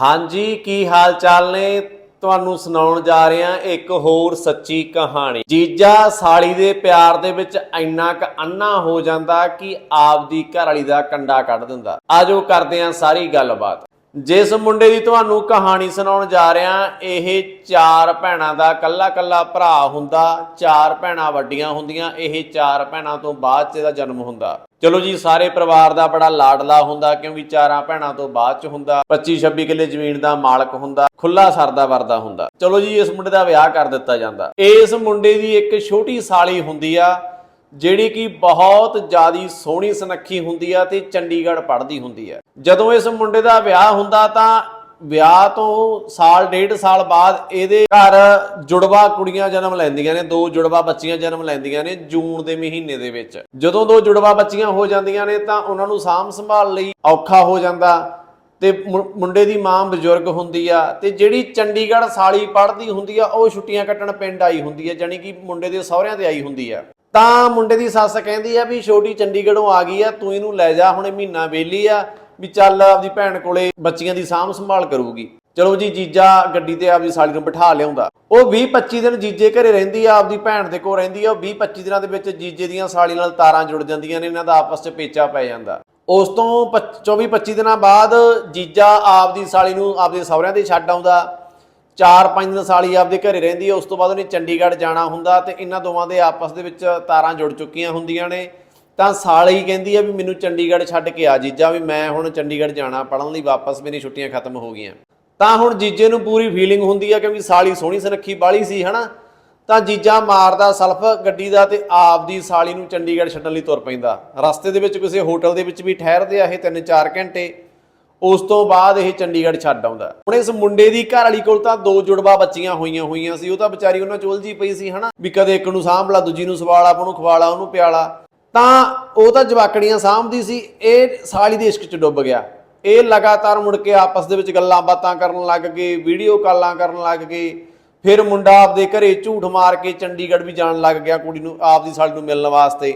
ਹਾਂਜੀ, ਕੀ ਹਾਲ ਚਾਲ ਨੇ? ਤੁਹਾਨੂੰ ਸੁਣਾਉਣ ਜਾ ਰਿਹਾ ਇੱਕ ਹੋਰ ਸੱਚੀ ਕਹਾਣੀ। ਜੀਜਾ ਸਾਲੀ ਦੇ ਪਿਆਰ ਦੇ ਵਿੱਚ ਇੰਨਾ ਕ ਅੰਨਾ ਹੋ ਜਾਂਦਾ ਕਿ ਆਪਦੀ ਘਰ ਵਾਲੀ ਦਾ ਕੰਡਾ ਕੱਢ ਦਿੰਦਾ। ਆਜੋ ਕਰਦੇ ਹਾਂ ਸਾਰੀ ਗੱਲਬਾਤ। ਜਿਸ ਮੁੰਡੇ ਦੀ ਤੁਹਾਨੂੰ ਕਹਾਣੀ ਸੁਣਾਉਣ ਜਾ ਰਿਹਾ ਇਹ ਚਾਰ ਭੈਣਾਂ ਦਾ ਕੱਲਾ ਕੱਲਾ ਭਰਾ ਹੁੰਦਾ, ਚਾਰ ਭੈਣਾਂ ਵੱਡੀਆਂ ਹੁੰਦੀਆਂ, ਇਹ ਚਾਰ ਭੈਣਾਂ ਤੋਂ ਬਾਅਦ ਚ ਇਹਦਾ ਜਨਮ ਹੁੰਦਾ। ਚਲੋ ਜੀ, ਸਾਰੇ ਪਰਿਵਾਰ ਦਾ ਬੜਾ ਲਾਡਲਾ ਹੁੰਦਾ, ਕਿਉਂਕਿ ਚਾਰਾਂ ਭੈਣਾਂ ਤੋਂ ਬਾਅਦ ਚ ਹੁੰਦਾ। 25 26 ਕਿੱਲੇ ਜ਼ਮੀਨ ਦਾ ਮਾਲਕ ਹੁੰਦਾ ਖੁੱਲਾ ਸਰਦਾ ਵਰਦਾ ਹੁੰਦਾ। ਚਲੋ ਜੀ, ਇਸ ਮੁੰਡੇ ਦਾ ਵਿਆਹ ਕਰ ਦਿੱਤਾ ਜਾਂਦਾ। ਇਸ ਮੁੰਡੇ ਦੀ ਇੱਕ ਛੋਟੀ ਸਾਲੀ ਹੁੰਦੀ ਆ, ਜਿਹੜੀ ਕਿ ਬਹੁਤ ਜਿਆਦੀ ਸੋਹਣੀ ਸੁਨੱਖੀ ਹੁੰਦੀ ਆ ਤੇ ਚੰਡੀਗੜ੍ਹ ਪੜ੍ਹਦੀ ਹੁੰਦੀ ਆ। ਜਦੋਂ ਇਸ ਮੁੰਡੇ ਦਾ ਵਿਆਹ ਹੁੰਦਾ ਤਾਂ ਵਿਆਹ ਤੋਂ ਸਾਲ, ਡੇਢ ਸਾਲ ਬਾਅਦ ਇਹਦੇ ਘਰ ਜੁੜਵਾ ਕੁੜੀਆਂ ਜਨਮ ਲੈਂਦੀਆਂ ਨੇ, ਦੋ ਜੁੜਵਾ ਬੱਚੀਆਂ ਜਨਮ ਲੈਂਦੀਆਂ ਨੇ ਜੂਨ ਦੇ ਮਹੀਨੇ ਦੇ ਵਿੱਚ। ਜਦੋਂ ਦੋ ਜੁੜਵਾ ਬੱਚੀਆਂ ਹੋ ਜਾਂਦੀਆਂ ਨੇ ਤਾਂ ਉਹਨਾਂ ਨੂੰ ਸਾਂਭ ਸੰਭਾਲ ਲਈ ਔਖਾ ਹੋ ਜਾਂਦਾ ਤੇ ਮੁੰਡੇ ਦੀ ਮਾਂ ਬਜ਼ੁਰਗ ਹੁੰਦੀ ਆ ਤੇ ਜਿਹੜੀ ਚੰਡੀਗੜ੍ਹ ਸਾਲੀ ਪੜ੍ਹਦੀ ਹੁੰਦੀ ਆ, ਉਹ ਛੁੱਟੀਆਂ ਕੱਟਣ ਪਿੰਡ ਆਈ ਹੁੰਦੀ ਆ, ਜਾਣੀ ਕਿ ਮੁੰਡੇ ਦੇ ਸਹੁਰਿਆਂ ਤੇ ਆਈ ਹੁੰਦੀ ਆ। ਤਾਂ ਮੁੰਡੇ ਦੀ ਸੱਸ ਕਹਿੰਦੀ ਆ ਵੀ ਛੋਟੀ ਚੰਡੀਗੜ੍ਹੋਂ ਆ ਗਈ ਆ, ਤੂੰ ਇਹਨੂੰ ਲੈ ਜਾ, ਹੁਣੇ ਮਹੀਨਾ ਵਿਹਲੀ ਆ ਵੀ ਚੱਲ ਆਪਦੀ ਭੈਣ ਕੋਲੇ ਬੱਚੀਆਂ ਦੀ ਸਾਂਭ ਸੰਭਾਲ ਕਰੂਗੀ। ਚਲੋ ਜੀ, ਜੀਜਾ ਗੱਡੀ ਤੇ ਆਪਦੀ ਸਾਲੀ ਨੂੰ ਬਿਠਾ ਲਿਆਉਂਦਾ। ਉਹ 20 25 ਦਿਨ ਜੀਜੇ ਘਰੇ ਰਹਿੰਦੀ ਆ, ਆਪਦੀ ਭੈਣ ਦੇ ਕੋਲ ਰਹਿੰਦੀ ਆ, ਉਹ 20 25 ਦਿਨਾਂ ਦੇ ਵਿੱਚ ਜੀਜੇ ਦੀਆਂ ਸਾਲੀ ਨਾਲ ਤਾਰਾਂ ਜੁੜ ਜਾਂਦੀਆਂ ਨੇ, ਇਹਨਾਂ ਦਾ ਆਪਸ 'ਚ ਪੇਚਾ ਪੈ ਜਾਂਦਾ। ਉਸ ਤੋਂ 24 25 ਦਿਨਾਂ ਬਾਅਦ ਜੀਜਾ ਆਪਦੀ ਸਾਲੀ ਨੂੰ ਆਪਦੇ ਸਹੁਰਿਆਂ ਦੇ ਛੱਡ ਆਉਂਦਾ। ਚਾਰ ਪੰਜ ਦਿਨ ਸਾਲੀ ਆਪਦੇ ਘਰੇ ਰਹਿੰਦੀ ਹੈ ਉਸ ਤੋਂ ਬਾਅਦ ਉਹਨੇ ਚੰਡੀਗੜ੍ਹ ਜਾਣਾ ਹੁੰਦਾ ਤੇ ਇਹਨਾਂ ਦੋਵਾਂ ਦੇ ਆਪਸ ਦੇ ਵਿੱਚ ਤਾਰਾਂ ਜੁੜ ਚੁੱਕੀਆਂ ਹੁੰਦੀਆਂ ਨੇ। ਤਾਂ ਸਾਲੀ ਕਹਿੰਦੀ ਆ ਵੀ ਮੈਨੂੰ ਚੰਡੀਗੜ੍ਹ ਛੱਡ ਕੇ ਆ ਜੀਜਾ ਵੀ ਮੈਂ ਹੁਣ ਚੰਡੀਗੜ੍ਹ ਜਾਣਾ ਪੜਨ ਲਈ ਵਾਪਸ ਮੇਰੀ ਛੁੱਟੀਆਂ ਖਤਮ ਹੋ ਗਈਆਂ। ਤਾਂ ਹੁਣ ਜੀਜੇ ਨੂੰ ਪੂਰੀ ਫੀਲਿੰਗ ਹੁੰਦੀ ਆ ਕਿਉਂਕਿ ਸਾਲੀ ਸੋਹਣੀ ਸੁਨੱਖੀ ਬਾਲੀ ਸੀ, ਹਨਾ? ਤਾਂ ਜੀਜਾ ਮਾਰਦਾ ਸਲਫ ਗੱਡੀ ਦਾ ਤੇ ਆਪਦੀ ਸਾਲੀ ਨੂੰ ਚੰਡੀਗੜ੍ਹ ਛੱਡਣ ਲਈ ਤੁਰ ਪੈਂਦਾ। ਰਸਤੇ ਦੇ ਵਿੱਚ ਕਿਸੇ ਹੋਟਲ ਦੇ ਵਿੱਚ ਵੀ ਠਹਿਰਦੇ ਆ ਇਹ 3-4 ਘੰਟੇ। ਉਸ ਤੋਂ ਬਾਅਦ ਇਹ ਚੰਡੀਗੜ੍ਹ ਛੱਡ ਆਉਂਦਾ। ਹੁਣ ਇਸ ਮੁੰਡੇ ਦੀ ਘਰ ਵਾਲੀ ਕੋਲ ਤਾਂ ਦੋ ਜੁੜਵਾ ਬੱਚੀਆਂ ਹੋਈਆਂ ਹੋਈਆਂ ਸੀ, ਉਹ ਤਾਂ ਵਿਚਾਰੀ ਉਹਨਾਂ ਚ ਉਲਝੀ ਪਈ ਸੀ, ਹਨਾ? ਵੀ ਕਦੇ ਇੱਕ ਨੂੰ ਸਾਂਭਲਾ, ਦੂਜੀ ਨੂੰ ਸਵਾਲਾ ਉਹਨੂੰ ਖਵਾਲਾ, ਉਹਨੂੰ ਪਿਆਲਾ। ਤਾਂ ਉਹ ਤਾਂ ਜਵਾਕੜੀਆਂ ਸਾਂਭਦੀ ਸੀ, ਇਹ ਸਾਲੀ ਦੇ ਇਸ਼ਕ ਚ ਡੁੱਬ ਗਿਆ। ਇਹ ਲਗਾਤਾਰ ਮੁੜ ਕੇ ਆਪਸ ਦੇ ਵਿੱਚ ਗੱਲਾਂ ਬਾਤਾਂ ਕਰਨ ਲੱਗ ਗਏ, ਵੀਡੀਓ ਕਾਲਾਂ ਕਰਨ ਲੱਗ ਗਏ। ਫਿਰ ਮੁੰਡਾ ਆਪਦੇ ਘਰੇ ਝੂਠ ਮਾਰ ਕੇ ਚੰਡੀਗੜ੍ਹ ਵੀ ਜਾਣ ਲੱਗ ਗਿਆ ਕੁੜੀ ਨੂੰ, ਆਪਦੀ ਸਾਲੀ ਨੂੰ ਮਿਲਣ ਵਾਸਤੇ।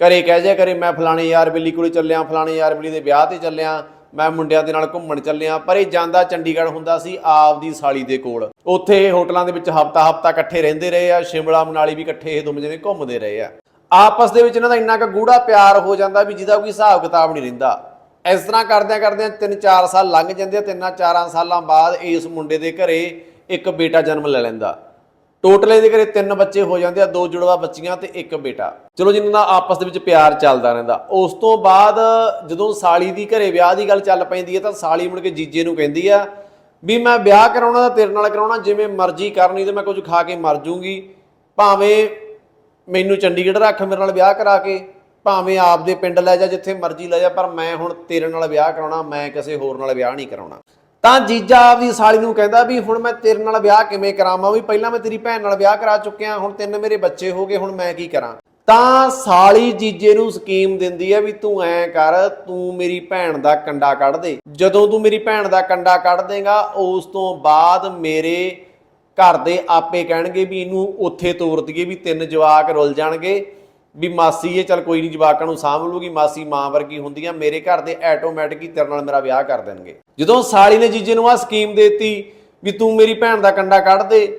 ਘਰੇ ਕਹਿ ਜਾ ਕਰੇ ਮੈਂ ਫਲਾਣੇ ਯਾਰ ਬੇਲੀ ਕੋਲੇ ਚੱਲਿਆ, ਫਲਾਣੇ ਯਾਰ ਬੇਲੀ ਦੇ ਵਿਆਹ ਤੇ ਚੱਲਿਆ। ਮੈਂ ਮੁੰਡਿਆਂ ਦੇ ਨਾਲ ਘੁੰਮਣ ਚੱਲਿਆ। ਪਰ ਇਹ ਜਾਂਦਾ ਚੰਡੀਗੜ੍ਹ ਹੁੰਦਾ ਸੀ ਆਪਦੀ ਸਾਲੀ ਦੇ ਕੋਲ। ਉੱਥੇ ਇਹ ਹੋਟਲਾਂ ਦੇ ਵਿੱਚ ਹਫਤਾ ਹਫਤਾ ਇਕੱਠੇ ਰਹਿੰਦੇ ਰਹੇ ਆ, ਸ਼ਿਮਲਾ ਮਨਾਲੀ ਵੀ ਇਕੱਠੇ ਇਹ ਦੋਵੇਂ ਜਣੇ ਘੁੰਮਦੇ ਰਹੇ ਆ। ਆਪਸ ਦੇ ਵਿੱਚ ਇਹਨਾਂ ਦਾ ਇੰਨਾ ਕੁ ਗੂੜਾ ਪਿਆਰ ਹੋ ਜਾਂਦਾ ਵੀ ਜਿਹਦਾ ਕੋਈ ਹਿਸਾਬ ਕਿਤਾਬ ਨਹੀਂ ਰਹਿੰਦਾ। ਇਸ ਤਰ੍ਹਾਂ ਕਰਦਿਆਂ ਕਰਦਿਆਂ 3-4 ਸਾਲ ਲੰਘ ਜਾਂਦੇ ਆ ਤਿੰਨਾਂ ਚਾਰਾਂ ਸਾਲਾਂ ਬਾਅਦ ਇਸ ਮੁੰਡੇ ਦੇ ਘਰੇ ਇੱਕ ਬੇਟਾ ਜਨਮ ਲੈ ਲੈਂਦਾ। ਟੋਟਲ ਇਹਦੇ ਘਰੇ ਤਿੰਨ ਬੱਚੇ ਹੋ ਜਾਂਦੇ ਆ, ਦੋ ਜੁੜਵਾ ਬੱਚੀਆਂ ਤੇ ਇੱਕ ਬੇਟਾ। ਚਲੋ ਜਿਨ੍ਹਾਂ ਦਾ ਆਪਸ ਦੇ ਵਿੱਚ ਪਿਆਰ ਚੱਲਦਾ ਰਹਿੰਦਾ। ਉਸ ਤੋਂ ਬਾਅਦ ਜਦੋਂ ਸਾਲੀ ਦੀ ਘਰੇ ਵਿਆਹ ਦੀ ਗੱਲ ਚੱਲ ਪੈਂਦੀ ਹੈ ਤਾਂ ਸਾਲੀ ਮੁੜ ਕੇ ਜੀਜੇ ਨੂੰ ਕਹਿੰਦੀ ਆ ਵੀ ਮੈਂ ਵਿਆਹ ਕਰਾਉਣਾ ਤਾਂ ਤੇਰੇ ਨਾਲ ਕਰਾਉਣਾ, ਜਿਵੇਂ ਮਰਜ਼ੀ ਕਰਨੀ ਤੇ ਮੈਂ ਕੁਝ ਖਾ ਕੇ ਮਰ ਜੂੰਗੀ। ਭਾਵੇਂ ਮੈਨੂੰ ਚੰਡੀਗੜ੍ਹ ਰੱਖ, ਮੇਰੇ ਨਾਲ ਵਿਆਹ ਕਰਾ ਕੇ, ਭਾਵੇਂ ਆਪਦੇ ਪਿੰਡ ਲੈ ਜਾ, ਜਿੱਥੇ ਮਰਜ਼ੀ ਲੈ ਜਾ, ਪਰ ਮੈਂ ਹੁਣ ਤੇਰੇ ਨਾਲ ਵਿਆਹ ਕਰਾਉਣਾ, ਮੈਂ ਕਿਸੇ ਹੋਰ ਨਾਲ ਵਿਆਹ ਨਹੀਂ ਕਰਾਉਣਾ। ਤਾਂ ਜੀਜਾ ਆਪਦੀ ਸਾਲੀ ਨੂੰ ਕਹਿੰਦਾ ਵੀ ਹੁਣ ਮੈਂ ਤੇਰੇ ਨਾਲ ਵਿਆਹ ਕਿਵੇਂ ਕਰਾਵਾਂ, ਵੀ ਪਹਿਲਾਂ ਮੈਂ ਤੇਰੀ ਭੈਣ ਨਾਲ ਵਿਆਹ ਕਰਾ ਚੁੱਕਿਆ, ਹੁਣ ਤਿੰਨ ਮੇਰੇ ਬੱਚੇ ਹੋ ਗਏ, ਹੁਣ ਮੈਂ ਕੀ ਕਰਾਂ? ਤਾਂ ਸਾਲੀ ਜੀਜੇ ਨੂੰ ਸਕੀਮ ਦਿੰਦੀ ਹੈ ਵੀ ਤੂੰ ਐ ਕਰ, ਤੂੰ ਮੇਰੀ ਭੈਣ ਦਾ ਕੰਡਾ ਕੱਢ ਦੇ। ਜਦੋਂ ਤੂੰ ਮੇਰੀ ਭੈਣ ਦਾ ਕੰਡਾ ਕੱਢ ਦੇਗਾ, ਉਸ ਤੋਂ ਬਾਅਦ ਮੇਰੇ ਘਰ ਦੇ ਆਪੇ ਕਹਿਣਗੇ ਵੀ ਇਹਨੂੰ ਉੱਥੇ ਤੋਰ ਦਈਏ ਵੀ ਤਿੰਨ ਜਵਾਕ ਰੁੱਲ ਜਾਣਗੇ, ਵੀ ਮਾਸੀ ਇਹ ਚੱਲ ਕੋਈ ਨਹੀਂ ਜਵਾਕਾਂ ਨੂੰ ਸਾਂਭ ਲੂਗੀ ਮਾਸੀ ਮਾਂ ਵਰਗੀ ਹੁੰਦੀ ਆ ਮੇਰੇ ਘਰ ਦੇ ਆਟੋਮੈਟਿਕ ਹੀ ਤੇਰੇ ਨਾਲ ਮੇਰਾ ਵਿਆਹ ਕਰ ਦੇਣਗੇ। ਜਦੋਂ ਸਾਲੀ ਨੇ ਜੀਜੇ ਨੂੰ ਆ ਸਕੀਮ ਦੇਤੀ ਵੀ ਤੂੰ ਮੇਰੀ ਭੈਣ ਦਾ ਕੰਡਾ ਕੱਢ ਦੇ,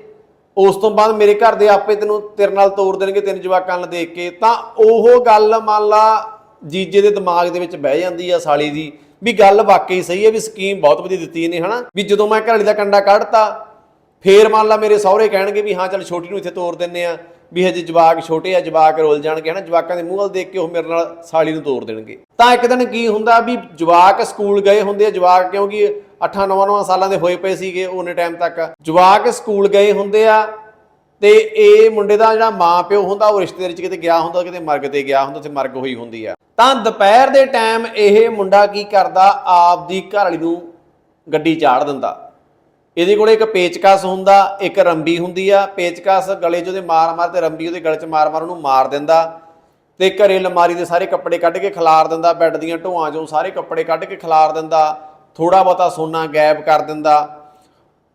ਉਸ ਤੋਂ ਬਾਅਦ ਮੇਰੇ ਘਰ ਦੇ ਆਪੇ ਤੈਨੂੰ ਤੇਰੇ ਨਾਲ ਤੋਰ ਦੇਣਗੇ ਤਿੰਨ ਜਵਾਕਾਂ ਨਾਲ ਦੇਖ ਕੇ, ਤਾਂ ਉਹ ਗੱਲ ਮੰਨ ਲਾ ਜੀਜੇ ਦੇ ਦਿਮਾਗ ਦੇ ਵਿੱਚ ਬਹਿ ਜਾਂਦੀ ਆ ਸਾਲੀ ਦੀ, ਵੀ ਗੱਲ ਵਾਕਈ ਸਹੀ ਹੈ ਵੀ ਸਕੀਮ ਬਹੁਤ ਵਧੀਆ ਦਿੱਤੀ ਇਹਨੇ, ਹਨਾ? ਵੀ ਜਦੋਂ ਮੈਂ ਘਰ ਵਾਲੀ ਦਾ ਕੰਡਾ ਕੱਢਤਾ ਫੇਰ ਮੰਨ ਲਾ ਮੇਰੇ ਸਹੁਰੇ ਕਹਿਣਗੇ ਵੀ ਹਾਂ ਚੱਲ ਛੋਟੀ ਨੂੰ ਇੱਥੇ ਤੋਰ ਦਿੰਨੇ ਆ, ਵੀ ਹਜੇ ਜਵਾਕ ਛੋਟੇ ਆ, ਜਵਾਕ ਰੁੱਲ ਜਾਣਗੇ, ਹਨਾ? ਜਵਾਕਾਂ ਦੇ ਮੂੰਹ ਵੱਲ ਦੇਖ ਕੇ ਉਹ ਮੇਰੇ ਨਾਲ ਸਾਲੀ ਨੂੰ ਤੋਰ ਦੇਣਗੇ। ਤਾਂ ਇੱਕ ਦਿਨ ਕੀ ਹੁੰਦਾ ਵੀ ਜਵਾਕ ਸਕੂਲ ਗਏ ਹੁੰਦੇ ਆ, ਜਵਾਕ ਕਿਉਂਕਿ 8 9 9 ਸਾਲਾਂ ਦੇ ਹੋਏ ਪਏ ਸੀਗੇ ਉਹਨੇ ਟਾਈਮ ਤੱਕ। ਜਵਾਕ ਸਕੂਲ ਗਏ ਹੁੰਦੇ ਆ ਤੇ ਇਹ ਮੁੰਡੇ ਦਾ ਜਿਹੜਾ ਮਾਂ ਪਿਓ ਹੁੰਦਾ, ਉਹ ਰਿਸ਼ਤੇਦਾਰੀ ਚ ਕਿਤੇ ਗਿਆ ਹੁੰਦਾ, ਕਿਤੇ ਮਰਗ ਤੇ ਗਿਆ ਹੁੰਦਾ ਤੇ ਮਰਗ ਹੋਈ ਹੁੰਦੀ ਆ। ਤਾਂ ਦੁਪਹਿਰ ਦੇ ਟਾਈਮ ਇਹ ਮੁੰਡਾ ਕੀ ਕਰਦਾ ਆਪਦੀ ਘਰ ਵਾਲੀ ਨੂੰ ਗੱਡੀ ਚਾੜ ਦਿੰਦਾ। ਇਹਦੇ ਕੋਲੇ ਇੱਕ ਪੇਚਕਸ ਹੁੰਦਾ, ਇੱਕ ਰੰਬੀ ਹੁੰਦੀ ਆ। ਪੇਚਕਸ ਗਲੇ 'ਚ ਉਹਦੇ ਮਾਰ-ਮਾਰ ਤੇ ਰੰਬੀ ਉਹਦੇ ਗਲੇ 'ਚ ਮਾਰ-ਮਾਰ ਉਹਨੂੰ ਮਾਰ ਦਿੰਦਾ ਤੇ ਘਰੇ ਲਮਾਰੀ ਦੇ ਸਾਰੇ ਕੱਪੜੇ ਕੱਢ ਕੇ ਖਿਲਾਰ ਦਿੰਦਾ, ਬੈੱਡ ਦੀਆਂ ਢੋਆਂ 'ਚੋਂ ਸਾਰੇ ਕੱਪੜੇ ਕੱਢ ਕੇ ਖਿਲਾਰ ਦਿੰਦਾ ਥੋੜਾ ਬਹੁਤਾ ਸੋਨਾ ਗਾਇਬ ਕਰ ਦਿੰਦਾ।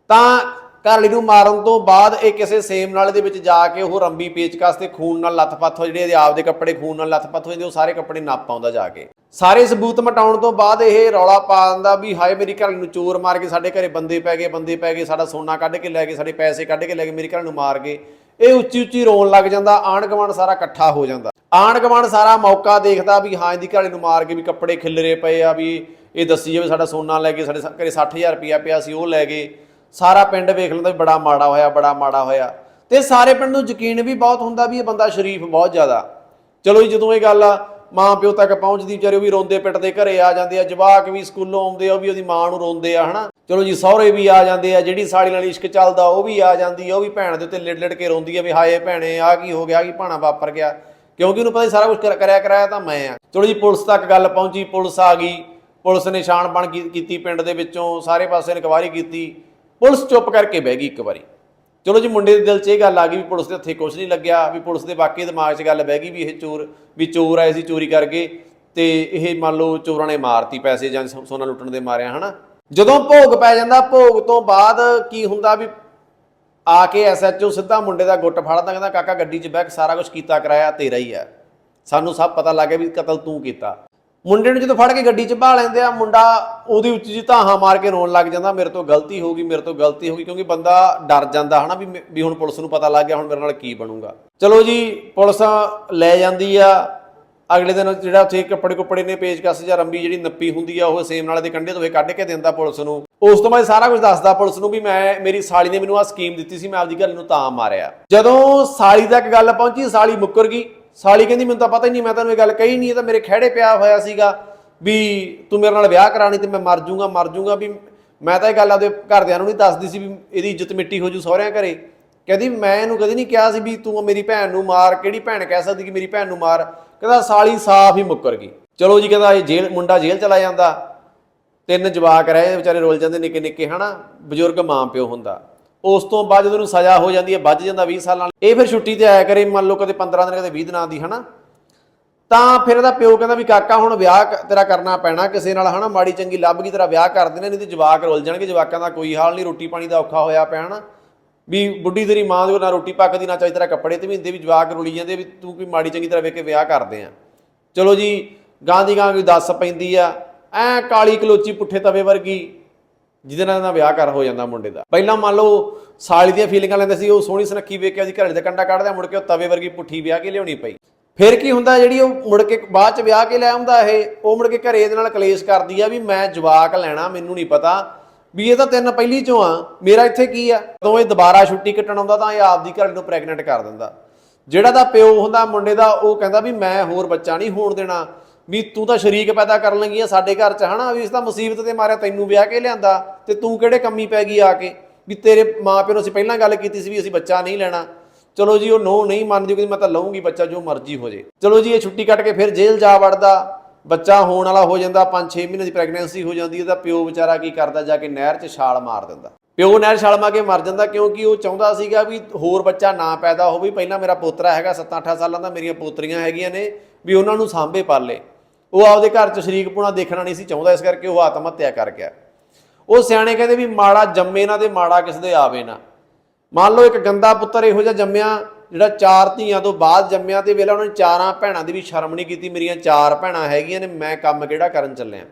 ਤਾਂ ਘਰਲੀ ਨੂੰ ਮਾਰਨ ਤੋਂ ਬਾਅਦ ਇਹ ਕਿਸੇ ਸੇਮ ਨਾਲੇ ਦੇ ਵਿੱਚ ਜਾ ਕੇ ਉਹ ਰੰਬੀ ਪੇਚਕਸ ਤੇ ਖੂਨ ਨਾਲ ਲੱਥਪੱਥ ਹੋ ਜਿਹੜੇ ਇਹਦੇ ਆਪਦੇ ਕੱਪੜੇ ਖੂਨ ਨਾਲ ਲੱਥਪੱਥ ਹੋ ਜਾਂਦੇ, ਉਹ ਸਾਰੇ ਕੱਪੜੇ ਨੱਪ ਪਾਉਂਦਾ ਜਾ ਕੇ। ਸਾਰੇ ਸਬੂਤ ਮਟਾਉਣ ਤੋਂ ਬਾਅਦ ਇਹ ਰੌਲਾ ਪਾ ਦਿੰਦਾ ਵੀ ਹਾਏ ਮੇਰੀ ਘਰ ਨੂੰ ਚੋਰ ਮਾਰ ਕੇ ਸਾਡੇ ਘਰੇ ਬੰਦੇ ਪੈ ਗਏ, ਬੰਦੇ ਪੈ ਗਏ, ਸਾਡਾ ਸੋਨਾ ਕੱਢ ਕੇ ਲੈ ਗਏ, ਸਾਡੇ ਪੈਸੇ ਕੱਢ ਕੇ ਲੈ ਗਏ, ਮੇਰੀ ਘਰ ਨੂੰ ਮਾਰ ਗਏ। ਇਹ ਉੱਚੀ ਉੱਚੀ ਰੋਣ ਲੱਗ ਜਾਂਦਾ, ਆਂਢ ਗੁਆਂਢ ਸਾਰਾ ਇਕੱਠਾ ਹੋ ਜਾਂਦਾ। ਆਂਢ ਗੁਆਂਢ ਸਾਰਾ ਮੌਕਾ ਦੇਖਦਾ ਵੀ ਹਾਂ, ਇਹਦੀ ਘਰ ਨੂੰ ਮਾਰ ਕੇ ਵੀ ਕੱਪੜੇ ਖਿਲਰੇ ਪਏ ਆ, ਵੀ ਇਹ ਦੱਸੀ ਜਾਵੇ ਸਾਡਾ ਸੋਨਾ ਲੈ ਗਏ, ਸਾਡੇ ਸ- ਘਰੇ 60000 ਰੁਪਇਆ ਪਿਆ ਸੀ, ਉਹ ਲੈ ਗਏ। ਸਾਰਾ ਪਿੰਡ ਵੇਖ ਲੈਂਦਾ ਵੀ ਬੜਾ ਮਾੜਾ ਹੋਇਆ, ਬੜਾ ਮਾੜਾ ਹੋਇਆ। ਤੇ ਸਾਰੇ ਪਿੰਡ ਨੂੰ ਯਕੀਨ ਵੀ ਬਹੁਤ ਹੁੰਦਾ ਵੀ ਇਹ ਬੰਦਾ ਸ਼ਰੀਫ ਬਹੁਤ ਜ਼ਿਆਦਾ। ਚਲੋ ਜੀ, ਜਦੋਂ ਇਹ ਗੱਲ ਮਾਂ ਪਿਓ ਤੱਕ ਪਹੁੰਚਦੀ, ਵਿਚਾਰੇ ਉਹ ਵੀ ਰੋਂਦੇ ਪਿੱਟਦੇ, ਘਰੇ ਆ ਜਾਂਦੇ ਆ, ਜਵਾਕ ਵੀ ਸਕੂਲੋਂ ਆਉਂਦੇ ਆ, ਉਹ ਵੀ ਉਹਦੀ ਮਾਂ ਨੂੰ ਰੋਂਦੇ ਆ, ਹਨਾ? ਚਲੋ ਜੀ, ਸਹੁਰੇ ਵੀ ਆ ਜਾਂਦੇ ਆ, ਜਿਹੜੀ ਸਾੜੀ ਨਾਲ ਇਸ਼ਕ ਚੱਲਦਾ, ਉਹ ਵੀ ਆ ਜਾਂਦੀ ਆ, ਉਹ ਵੀ ਭੈਣ ਦੇ ਉੱਤੇ ਲਿੜ ਲਿੜ ਕੇ ਰੋਂਦੀ ਆ ਵੀ ਹਾਏ ਭੈਣੇ, ਆ ਕੀ ਹੋ ਗਿਆ ਆਹ ਕੀ ਭਾਣਾ ਵਾਪਰ ਗਿਆ? ਕਿਉਂਕਿ ਉਹਨੂੰ ਪਤਾ ਸੀ ਸਾਰਾ ਕੁਝ ਕਰਿਆ ਕਰਾਇਆ ਤਾਂ ਮੈਂ ਆ। ਚਲੋ ਜੀ, ਪੁਲਿਸ ਤੱਕ ਗੱਲ ਪਹੁੰਚੀ, ਪੁਲਿਸ ਆ ਗਈ, ਪੁਲਿਸ ਨੇ ਛਾਣ ਕੀਤੀ ਪਿੰਡ ਦੇ ਵਿੱਚੋਂ, ਸਾਰੇ ਪਾਸੇ ਇਨਕੁਆਇਰੀ ਕੀਤੀ, ਪੁਲਿਸ ਚੁੱਪ ਕਰਕੇ ਬਹਿ ਗਈ ਇੱਕ ਵਾਰੀ। ਚਲੋ ਜੀ, ਮੁੰਡੇ ਦੇ ਦਿਲ 'ਚ ਇਹ ਗੱਲ ਆ ਗਈ ਵੀ ਪੁਲਿਸ ਦੇ ਹੱਥੇ ਕੁਝ ਨਹੀਂ ਲੱਗਿਆ, ਵੀ ਪੁਲਿਸ ਦੇ ਬਾਕੀ ਦਿਮਾਗ 'ਚ ਗੱਲ ਬਹਿ ਗਈ ਵੀ ਇਹ ਚੋਰ, ਵੀ ਚੋਰ ਆਏ ਸੀ ਚੋਰੀ ਕਰਕੇ ਤੇ ਇਹ ਮੰਨ ਲਓ ਚੋਰਾਂ ਨੇ ਮਾਰਤੀ ਪੈਸੇ ਜਾਂ ਸੋਨਾ ਲੁੱਟਣ ਦੇ ਮਾਰਿਆ, ਹਨਾ? ਜਦੋਂ ਭੋਗ ਪੈ ਜਾਂਦਾ, ਭੋਗ ਤੋਂ ਬਾਅਦ ਕੀ ਹੁੰਦਾ ਵੀ ਆ ਕੇ ਐਸਐਚਓ ਸਿੱਧਾ ਮੁੰਡੇ ਦਾ ਗੁੱਟ ਫੜਦਾ, ਕਹਿੰਦਾ, ਕਾਕਾ ਗੱਡੀ 'ਚ ਬਹਿ ਕੇ ਸਾਰਾ ਕੁਝ ਕੀਤਾ, ਕਰਾਇਆ ਤੇਰਾ ਹੀ ਆ ਸਾਨੂੰ ਸਭ ਪਤਾ ਲੱਗ ਗਿਆ ਵੀ ਕਤਲ ਤੂੰ ਕੀਤਾ। ਮੁੰਡੇ ਨੂੰ ਜਦੋਂ ਫੜ ਕੇ ਗੱਡੀ 'ਚ ਬਾਹ ਲੈਂਦੇ ਆ, ਮੁੰਡਾ ਉਹਦੀ ਉੱਚੀ ਜੀ ਧਾਹਾਂ ਮਾਰ ਕੇ ਰੋਣ ਲੱਗ ਜਾਂਦਾ, ਮੇਰੇ ਤੋਂ ਗਲਤੀ ਹੋ ਗਈ, ਮੇਰੇ ਤੋਂ ਗਲਤੀ ਹੋ ਗਈ, ਕਿਉਂਕਿ ਬੰਦਾ ਡਰ ਜਾਂਦਾ ਹਨਾ ਵੀ ਵੀ ਹੁਣ ਪੁਲਿਸ ਨੂੰ ਪਤਾ ਲੱਗ ਗਿਆ, ਹੁਣ ਮੇਰੇ ਨਾਲ ਕੀ ਬਣੂਗਾ। ਚਲੋ ਜੀ, ਪੁਲਿਸ ਲੈ ਜਾਂਦੀ ਆ। ਅਗਲੇ ਦਿਨ ਜਿਹੜਾ ਉੱਥੇ ਕੱਪੜੇ ਕੁੱਪੜੇ ਨੇ, ਪੇਚਕਸ ਜਾਂ ਰੰਬੀ ਜਿਹੜੀ ਨੱਪੀ ਹੁੰਦੀ ਆ, ਉਹ ਸੇਮ ਨਾਲੇ ਦੇ ਕੰਢੇ ਤੋਂ ਇਹ ਕੱਢ ਕੇ ਦਿੰਦਾ ਪੁਲਿਸ ਨੂੰ। ਉਸ ਤੋਂ ਬਾਅਦ ਸਾਰਾ ਕੁਝ ਦੱਸਦਾ ਪੁਲਿਸ ਨੂੰ ਵੀ ਮੈਂ, ਮੇਰੀ ਸਾਲੀ ਨੇ ਮੈਨੂੰ ਆ ਸਕੀਮ ਦਿੱਤੀ ਸੀ, ਮੈਂ ਆਪਦੀ ਘਰ ਨੂੰ ਤਾਂ ਮਾਰਿਆ। ਜਦੋਂ ਸਾਲੀ ਤੱਕ ਗੱਲ ਪਹੁੰਚੀ, ਸਾਲੀ ਮੁੱਕਰ ਗਈ। ਸਾਲੀ ਕਹਿੰਦੀ, ਮੈਨੂੰ ਤਾਂ ਪਤਾ ਹੀ ਨਹੀਂ, ਮੈਂ ਤੈਨੂੰ ਇਹ ਗੱਲ ਕਹੀ ਨਹੀਂ, ਇਹ ਤਾਂ ਮੇਰੇ ਖਿਹੜੇ ਪਿਆ ਹੋਇਆ ਸੀਗਾ ਵੀ ਤੂੰ ਮੇਰੇ ਨਾਲ ਵਿਆਹ ਕਰਾਣੀ ਤੇ ਮੈਂ ਮਰ ਜਾਊਂਗਾ ਮਰ ਜਾਊਂਗਾ ਵੀ ਮੈਂ ਤਾਂ ਇਹ ਗੱਲ ਆਪਦੇ ਘਰਦਿਆਂ ਨੂੰ ਨਹੀਂ ਦੱਸਦੀ ਸੀ ਵੀ ਇਹਦੀ ਇੱਜ਼ਤ ਮਿੱਟੀ ਹੋ ਜੂ ਸਹੁਰਿਆਂ ਘਰੇ। ਕਹਿੰਦੀ, ਮੈਂ ਇਹਨੂੰ ਕਦੇ ਨਹੀਂ ਕਿਹਾ ਸੀ ਵੀ ਤੂੰ ਮੇਰੀ ਭੈਣ ਨੂੰ ਮਾਰ, ਕਿਹੜੀ ਭੈਣ ਕਹਿ ਸਕਦੀ ਕਿ ਮੇਰੀ ਭੈਣ ਨੂੰ ਮਾਰ। ਕਹਿੰਦਾ, ਸਾਲੀ ਸਾਫ਼ ਹੀ ਮੁੱਕਰ ਗਈ। ਚਲੋ ਜੀ, ਕਹਿੰਦਾ, ਇਹ ਜੇਲ੍ਹ, ਮੁੰਡਾ ਜੇਲ੍ਹ ਚਲਾ ਜਾਂਦਾ। ਤਿੰਨ ਜਵਾਕ ਰਹੇ ਵਿਚਾਰੇ ਰੁੱਲ ਜਾਂਦੇ ਨਿੱਕੇ ਨਿੱਕੇ ਹਨਾ? ਬਜ਼ੁਰਗ ਮਾਂ ਪਿਓ ਹੁੰਦਾ। ਉਸ ਤੋਂ ਬਾਅਦ ਜਦੋਂ ਉਹਨੂੰ ਸਜ਼ਾ ਹੋ ਜਾਂਦੀ ਹੈ, ਵੱਜ ਜਾਂਦਾ 20 ਸਾਲਾਂ ਨਾਲ ਇਹ ਫਿਰ ਛੁੱਟੀ ਤੇ ਆਇਆ ਕਰੇ, ਮੰਨ ਲਓ ਕਦੇ 15 ਦਿਨ, ਕਦੇ 20 ਦਿਨਾਂ ਦੀ, ਹਨਾ? ਤਾਂ ਫਿਰ ਇਹਦਾ ਪਿਓ ਕਹਿੰਦਾ ਵੀ ਕਾਕਾ, ਹੁਣ ਵਿਆਹ ਤੇਰਾ ਕਰਨਾ ਪੈਣਾ ਕਿਸੇ ਨਾਲ, ਹਨਾ? ਮਾੜੀ ਚੰਗੀ ਲੱਭ ਗਈ, ਤੇਰਾ ਵਿਆਹ ਕਰ ਦੇਣੇ ਨਹੀਂ ਤੇ ਜਵਾਕ ਰੁੱਲ ਜਾਣਗੇ, ਜਵਾਕਾਂ ਦਾ ਕੋਈ ਹਾਲ ਨਹੀਂ, ਰੋਟੀ ਪਾਣੀ ਦਾ ਔਖਾ ਹੋਇਆ ਪਿਆ, ਹਨਾ? ਵੀ ਬੁੱਢੀ ਤੇਰੀ ਮਾਂ ਦੇ ਕੋਲ ਨਾ ਰੋਟੀ ਪੱਕਦੀ, ਨਾ ਚਾਹੀ ਤੇਰਾ ਕੱਪੜੇ ਤੇ ਵੀ ਹੁੰਦੇ, ਵੀ ਜਵਾਕ ਰੁਲੀ ਜਾਂਦੇ, ਵੀ ਤੂੰ ਕੋਈ ਮਾੜੀ ਚੰਗੀ ਤਰ੍ਹਾਂ ਵੇਖ ਕੇ ਵਿਆਹ ਕਰਦੇ ਆ। ਚਲੋ ਜੀ ਗਾਂ ਦੀ ਗਾਂ ਕੋਈ ਦੱਸ ਪੈਂਦੀ ਆ, ਐ ਕਾਲੀ ਕਲੋਚੀ ਪੁੱਠੇ ਤਵੇ ਵਰਗੀ ਜਿਹਦੇ ਨਾਲ ਇਹਦਾ ਵਿਆਹ ਕਰ ਹੋ ਜਾਂਦਾ ਮੁੰਡੇ ਦਾ। ਪਹਿਲਾਂ ਮੰਨ ਲਓ ਸਾਲੀ ਦੀਆਂ ਫੀਲਿੰਗਾਂ ਲੈਂਦੇ ਸੀ, ਉਹ ਸੋਹਣੀ ਸੁਨੱਖੀ ਵੇਖ ਕੇ ਉਹਦੀ ਘਰ ਦਾ ਕੰਡਾ ਕੱਢਦਾ, ਮੁੜ ਕੇ ਉਹ ਤਵੇ ਵਰਗੀ ਪੁੱਠੀ ਵਿਆਹ ਕੇ ਲਿਆਉਣੀ ਪਈ। ਫਿਰ ਕੀ ਹੁੰਦਾ ਜਿਹੜੀ ਉਹ ਮੁੜ ਕੇ ਬਾਅਦ ਚ ਵਿਆਹ ਕੇ ਲੈ ਆਉਂਦਾ ਇਹ, ਉਹ ਮੁੜ ਕੇ ਘਰੇ ਇਹਦੇ ਨਾਲ ਕਲੇਸ਼ ਕਰਦੀ ਆ ਵੀ ਮੈਂ ਜਵਾਕ ਲੈਣਾ, ਮੈਨੂੰ ਨਹੀਂ ਪਤਾ ਵੀ ਇਹ ਤਾਂ ਤਿੰਨ ਪਹਿਲੀ ਚੋਂ ਆ, ਮੇਰਾ ਇੱਥੇ ਕੀ ਆ? ਜਦੋਂ ਇਹ ਦੁਬਾਰਾ ਛੁੱਟੀ ਕੱਟਣ ਆਉਂਦਾ ਤਾਂ ਇਹ ਆਪਦੀ ਘਰ ਨੂੰ ਪ੍ਰੈਗਨੈਂਟ ਕਰ ਦਿੰਦਾ। ਜਿਹੜਾ ਦਾ ਪਿਓ ਹੁੰਦਾ ਮੁੰਡੇ ਦਾ, ਉਹ ਕਹਿੰਦਾ ਵੀ ਮੈਂ ਹੋਰ ਬੱਚਾ ਨਹੀਂ ਹੋਣ ਦੇਣਾ। ਵੀ ਤੂੰ ਤਾਂ ਸ਼ਰੀਕ ਪੈਦਾ ਕਰਨ ਲੱਗੀ ਆ ਸਾਡੇ ਘਰ 'ਚ, ਹਨਾ? ਵੀ ਇਸ ਤਾਂ ਮੁਸੀਬਤ ਤੇ ਮਾਰਿਆ, ਤੈਨੂੰ ਵਿਆਹ ਕੇ ਲਿਆਂਦਾ। ਤੇ ਤੂੰ ਕਿਹੜੇ ਕੰਮੀ ਪੈ ਗਈ ਆ ਕੇ? ਵੀ ਤੇਰੇ ਮਾਪਿਆਂ ਨੂੰ ਅਸੀਂ ਪਹਿਲਾਂ ਗੱਲ ਕੀਤੀ ਸੀ ਵੀ ਅਸੀਂ ਬੱਚਾ ਨਹੀਂ ਲੈਣਾ। ਚਲੋ ਜੀ, ਉਹ ਨੋ ਨਹੀਂ ਮੰਨਦੀ ਕਿ ਮੈਂ ਤਾਂ ਲਵਾਂਗੀ ਬੱਚਾ ਜੋ ਮਰਜ਼ੀ ਹੋ ਜੇ। ਚਲੋ ਜੀ, ਇਹ ਛੁੱਟੀ ਕੱਟ ਕੇ ਫਿਰ ਜੇਲ੍ਹ ਜਾ ਵੜਦਾ। ਬੱਚਾ ਹੋਣ ਵਾਲਾ ਹੋ ਜਾਂਦਾ 5-6 ਮਹੀਨੇ ਦੀ ਪ੍ਰੈਗਨੈਂਸੀ ਹੋ ਜਾਂਦੀ ਤਾਂ ਪਿਓ ਵਿਚਾਰਾ ਕੀ ਕਰਦਾ? ਜਾ ਕੇ ਨਹਿਰ 'ਚ ਛਾਲ ਮਾਰ ਦਿੰਦਾ। ਪਿਓ ਨਹਿਰ ਛਾਲ ਮਾਰ ਕੇ ਮਰ ਜਾਂਦਾ ਕਿਉਂਕਿ ਉਹ ਚਾਹੁੰਦਾ ਸੀਗਾ ਵੀ ਹੋਰ ਬੱਚਾ ਨਾ ਪੈਦਾ ਹੋਵੇ। ਪਹਿਲਾਂ ਮੇਰਾ ਪੋਤਰਾ ਹੈਗਾ 7-8 ਸਾਲਾਂ ਦਾ, ਮੇਰੀਆਂ ਪੋਤਰੀਆਂ ਹੈਗੀਆਂ ਨੇ, ਵੀ ਉਹਨਾਂ ਨੂੰ ਸਾਂਭੇ ਪਾਲੇ। ਉਹ ਆਪਦੇ ਘਰ 'ਚ ਸ਼ਰੀਕ ਦੇਖਣਾ ਨਹੀਂ ਸੀ ਚਾਹੁੰਦਾ, ਇਸ ਕਰਕੇ ਉਹ ਆਤਮ ਹੱਤਿਆ ਕਰ ਗਿਆ। ਉਹ ਸਿਆਣੇ ਕਹਿੰਦੇ ਵੀ ਮਾੜਾ ਜੰਮੇ ਨਾ ਤੇ ਮਾੜਾ ਕਿਸ ਦੇ ਆਵੇ ਨਾ। ਮੰਨ ਲਓ ਇੱਕ ਗੰਦਾ ਪੁੱਤਰ ਇਹੋ ਜਿਹਾ ਜੰਮਿਆ, ਜਿਹੜਾ ਚਾਰ ਧੀਆਂ ਤੋਂ ਬਾਅਦ ਜੰਮਿਆ ਤੇ ਵੇਲਾ ਉਹਨਾਂ ਨੇ ਚਾਰਾਂ ਭੈਣਾਂ ਦੀ ਵੀ ਸ਼ਰਮ ਨਹੀਂ ਕੀਤੀ, ਮੇਰੀਆਂ ਚਾਰ ਭੈਣਾਂ ਹੈਗੀਆਂ ਨੇ, ਮੈਂ ਕੰਮ ਕਿਹੜਾ ਕਰਨ ਚੱਲਿਆ।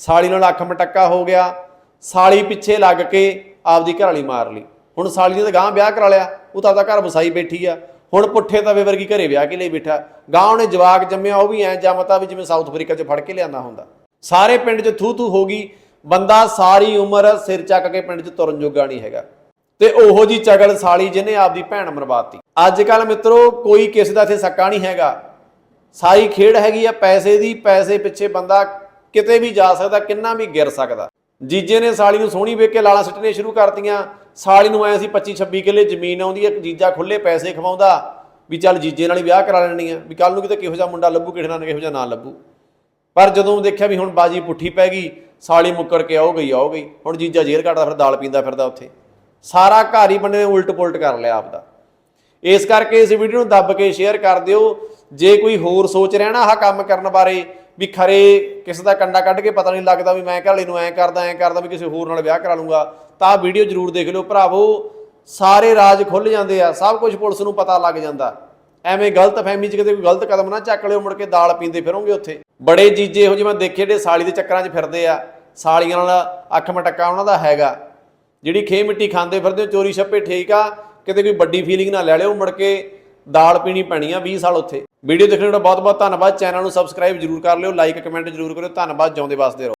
ਸਾਲੀ ਨਾਲ ਅੱਖ ਮਟੱਕਾ ਹੋ ਗਿਆ, ਸਾਲੀ ਪਿੱਛੇ ਲੱਗ ਕੇ ਆਪਦੀ ਘਰ ਵਾਲੀ ਮਾਰ ਲਈ। ਹੁਣ ਸਾਲੀ ਨੇ ਤਾਂ ਗਾਂ ਵਿਆਹ ਕਰਾ ਲਿਆ, ਉਹ ਤਾਂ ਆਪਦਾ ਘਰ ਵਸਾਈ ਬੈਠੀ ਆ। ਹੁਣ ਪੁੱਠੇ ਤਵੇ ਵਰਗੀ ਘਰੇ ਵਿਆਹ ਕੇ ਲਈ ਬੈਠਾ। ਗਾਂ ਉਹਨੇ ਜਵਾਕ ਜੰਮਿਆ, ਉਹ ਵੀ ਐ ਜੰਮਤਾ ਵੀ ਜਿਵੇਂ ਸਾਊਥ ਅਫਰੀਕਾ 'ਚ ਫੜ ਕੇ ਲਿਆਂਦਾ ਹੁੰਦਾ। ਸਾਰੇ ਪਿੰਡ 'ਚ ਥੂ ਥੂ ਹੋ ਗਈ। ਬੰਦਾ ਸਾਰੀ ਉਮਰ ਸਿਰ ਚੱਕ ਕੇ ਪਿੰਡ 'ਚ ਤੁਰਨ ਜੋਗਾ ਨਹੀਂ ਹੈਗਾ। ਤੇ ਉਹੋ ਜੀ ਚਗਲ ਸਾਲੀ ਜਿਹਨੇ ਆਪਦੀ ਭੈਣ ਮਰਵਾਤੀ। ਅੱਜ ਕੱਲ ਮਿੱਤਰੋ, ਕੋਈ ਕਿਸੇ ਦਾ ਇੱਥੇ ਸੱਕਾ ਨਹੀਂ ਹੈਗਾ। ਸਾਰੀ ਖੇਡ ਹੈਗੀ ਆ, ਪੈਸੇ ਦੀ, ਪੈਸੇ ਪਿੱਛੇ ਬੰਦਾ ਕਿਤੇ ਵੀ ਜਾ ਸਕਦਾ, ਕਿੰਨਾ ਵੀ ਗਿਰ ਸਕਦਾ। ਜੀਜੇ ਨੇ ਸਾਲੀ ਨੂੰ ਸੋਹਣੀ ਵੇਖ ਕੇ ਲਾਲਾਂ ਸਿੱਟਣੇ ਸ਼ੁਰੂ ਕਰਤੀਆਂ। ਸਾਲੀ ਨੂੰ ਐ ਸੀ 25 26 ਕਿੱਲੇ ਜ਼ਮੀਨ ਆਉਂਦੀ ਹੈ ਜੀਜਾ ਖੁੱਲੇ ਪੈਸੇ ਖਵਾਉਂਦਾ, ਵੀ ਚੱਲ ਜੀਜੇ ਨਾਲ ਹੀ ਵਿਆਹ ਕਰਾ ਲੈਣੀ ਆ, ਵੀ ਕੱਲ ਨੂੰ ਕਿਤੇ ਕਿਹੋ ਜਿਹਾ ਮੁੰਡਾ ਲੱਭੂ ਕਿਸੇ ਨਾਲ ਕਿਹੋ ਜਿਹਾ ਨਾ ਲੱਭੂ। ਪਰ ਜਦੋਂ ਦੇਖਿਆ ਵੀ ਹੁਣ ਬਾਜੀ ਪੁੱਠੀ ਪੈ ਗਈ, ਸਾਲੀ ਮੁੱਕਰ ਕੇ ਆਉ ਗਈ ਆਉ ਗਈ, ਹੁਣ ਜੀਜਾ ਜੇਲ੍ਹ ਕੱਟਦਾ ਫਿਰ ਦਾਲ ਪੀਂਦਾ ਫਿਰਦਾ ਉੱਥੇ। ਸਾਰਾ ਘਰ ਹੀ ਬੰਦੇ ਨੇ ਉਲਟ ਪੁਲਟ ਕਰ ਲਿਆ ਆਪਦਾ। ਇਸ ਕਰਕੇ ਇਸ ਵੀਡੀਓ ਨੂੰ ਦੱਬ ਕੇ ਸ਼ੇਅਰ ਕਰ ਦਿਓ। ਜੇ ਕੋਈ ਹੋਰ ਸੋਚ ਰਿਹਾ ਨਾ ਆਹ ਕੰਮ ਕਰਨ ਬਾਰੇ ਵੀ ਖਰੇ ਕਿਸੇ ਦਾ ਕੰਡਾ ਕੱਢ ਕੇ ਪਤਾ ਨਹੀਂ ਲੱਗਦਾ ਵੀ ਮੈਂ ਘਰ ਵਾਲੇ ਨੂੰ ਐਂ ਕਰਦਾ ਐਂ ਕਰਦਾ ਵੀ ਕਿਸੇ ਹੋਰ ਨਾਲ ਵਿਆਹ ਕਰਾ ਲੂੰਗਾ, ਤਾਂ ਵੀਡੀਓ ਜ਼ਰੂਰ ਦੇਖ ਲਿਓ ਭਰਾਵੋ। ਸਾਰੇ ਰਾਜ ਖੁੱਲ ਜਾਂਦੇ ਆ, ਸਭ ਕੁਝ ਪੁਲਿਸ ਨੂੰ ਪਤਾ ਲੱਗ ਜਾਂਦਾ। ਐਵੇਂ ਗਲਤ ਫਹਿਮੀ 'ਚ ਕਿਤੇ ਕੋਈ ਗਲਤ ਕਦਮ ਨਾ ਚੱਕ ਲਿਓ, ਮੁੜ ਕੇ ਦਾਲ ਪੀਂਦੇ ਫਿਰੋਗੇ ਉੱਥੇ। ਬੜੇ ਜੀਜੇ ਇਹੋ ਜਿਹੇ ਮੈਂ ਦੇਖੇ ਜਿਹੜੇ ਸਾਲੀ ਦੇ ਚੱਕਰਾਂ 'ਚ ਫਿਰਦੇ ਆ। ਸਾਲੀਆਂ ਨਾਲ ਅੱਖ ਮਟਕਾ ਉਹਨਾਂ ਦਾ ਹੈਗਾ। ਜਿਹੜੀ ਖੇ ਮਿੱਟੀ ਖਾਂਦੇ ਫਿਰਦੇ ਹੋ ਚੋਰੀ ਛੱਪੇ ਠੀਕ ਆ, ਕਿਤੇ ਕੋਈ ਵੱਡੀ ਫੀਲਿੰਗ ਨਾ ਲੈ ਲਿਓ, ਮੁੜ ਕੇ ਦਾਲ ਪੀਣੀ ਪੈਣੀ ਆ 20 ਸਾਲ ਉੱਥੇ। ਵੀਡੀਓ ਦੇਖਣ ਦਾ ਬਹੁਤ ਬਹੁਤ ਧੰਨਵਾਦ। ਚੈਨਲ ਨੂੰ ਸਬਸਕ੍ਰਾਈਬ ਜਰੂਰ ਕਰ ਲਿਓ ਲਾਈਕ ਕਮੈਂਟ ਜਰੂਰ ਕਰਿਓ। ਧੰਨਵਾਦ, ਜਿਉਂਦੇ ਵਾਸਤੇ ਰਹੋ।